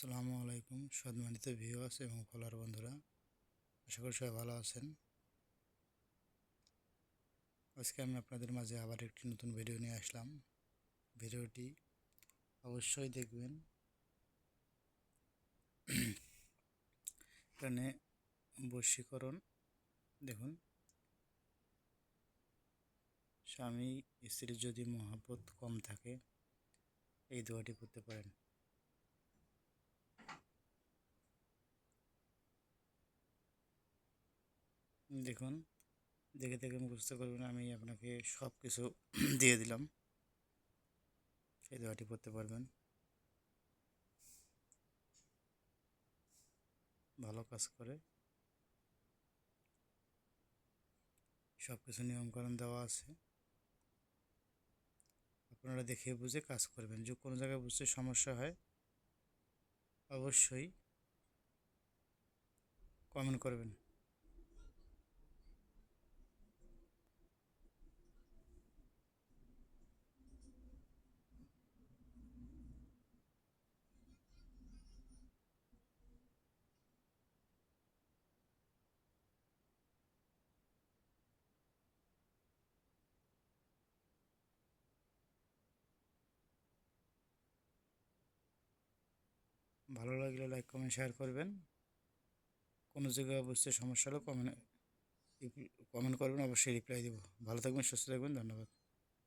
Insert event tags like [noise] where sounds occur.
আসসালামু আলাইকুম সম্মানিত ভিউয়ার্স এবং ফলোয়ার বন্ধুরা। আশা করি সবাই ভালো আছেন। আজকে আমি আপনাদের মাঝে আবার একটি নতুন ভিডিও নিয়ে আসলাম। ভিডিওটি অবশ্যই দেখবেন। এখানে বশীকরণ, দেখুন। স্বামী, স্ত্রীর যদি মহাব্বত কম থাকে, এই দোয়াটি পড়তে পারেন। দেখুন, দেখে দেখে মুখস্থ করবেন, আমি আপনাকে সব কিছু [clears throat] দিয়ে দিলাম। এই দোয়াটি পড়তে পারবেন। ভালো কাজ করে। সব কিছু নিয়মকানুন দেওয়া আছে। আপনারা দেখে বুঝে কাজ করবেন। যে কোনো জায়গায় বুঝতে সমস্যা হয়, অবশ্যই কমেন্ট করবেন। ভালো লাগলে লাইক কমেন্ট শেয়ার করবেন। কোনো জায়গায় বুঝতে সমস্যা হলে কমেন্ট কমেন্ট করবেন, অবশ্যই রিপ্লাই দেবো। ভালো থাকবেন, সুস্থ থাকবেন, ধন্যবাদ।